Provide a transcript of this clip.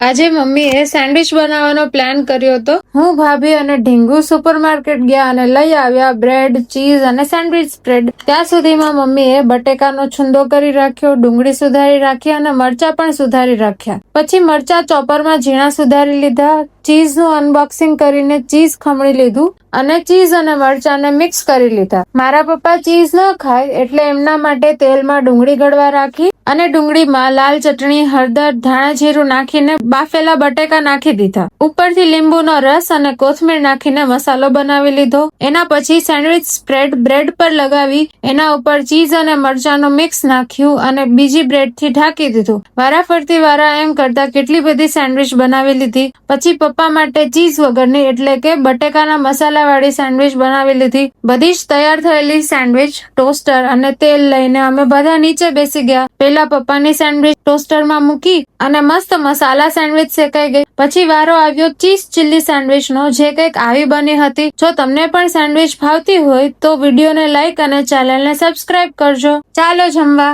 આજે મમ્મીએ સેન્ડવિચ બનાવવાનો પ્લાન કર્યો હતો. હું ભાભી અને ઢીંગુ સુપરમાર્કેટ ગયા અને લઈ આવ્યા બ્રેડ, ચીઝ અને સેન્ડવિચ સ્પ્રેડ. ત્યાં સુધીમાં મમ્મીએ બટેકાનો છુંદો કરી રાખ્યો, ડુંગળી સુધારી રાખી અને મરચા પણ સુધારી રાખ્યા. પછી મરચા ચોપરમાં ઝીણા સુધારી લીધા ચીઝનું અનબોક્સિંગ કરીને ચીઝ ખમણી લીધું અને ચીઝ અને મરચાને મિક્સ કરી લીધા. મારા પપ્પા ચીઝ ન ખાય એટલે એમના માટે તેલમાં ડુંગળી ગળવા રાખી અને ડુંગળીમાં લાલ ચટણી, હળદર, ધાણા જીરું નાખીને બાફેલા બટેકા નાખી દીધા. ઉપરથી લીંબુનો રસ અને કોથમીર નાખીને મસાલો બનાવી લીધો. એના પછી સેન્ડવિચ સ્પ્રેડ બ્રેડ પર લગાવી એના ઉપર ચીઝ અને મરચાંનું મિક્સ નાખ્યું અને બીજી બ્રેડથી ઢાંકી દીધું. વારાફરતી વારા એમ કરતા કેટલી બધી સેન્ડવિચ બનાવી લીધી. પછી પપ્પા માટે ચીઝ વગરની એટલે કે બટેકાના મસાલાવાળી સેન્ડવિચ બનાવી લીધી. બધી જ તૈયાર થયેલી સેન્ડવિચ, ટોસ્ટર અને તેલ લઈને અમે બધા નીચે બેસી ગયા. પેલા પપ્પાની સેન્ડવિચ ટોસ્ટરમાં મૂકી અને મસ્ત મસાલા સેન્ડવિચ શેકાઈ ગઈ. પછી વારો આવ્યો ચીઝ ચીલ્લી સેન્ડવિચનો, જે કંઈક આવી બની હતી. જો તમને પણ સેન્ડવિચ ભાવતી હોય તો વિડીયોને લાઈક અને ચેનલને સબસ્ક્રાઇબ કરજો. ચાલો જમવા.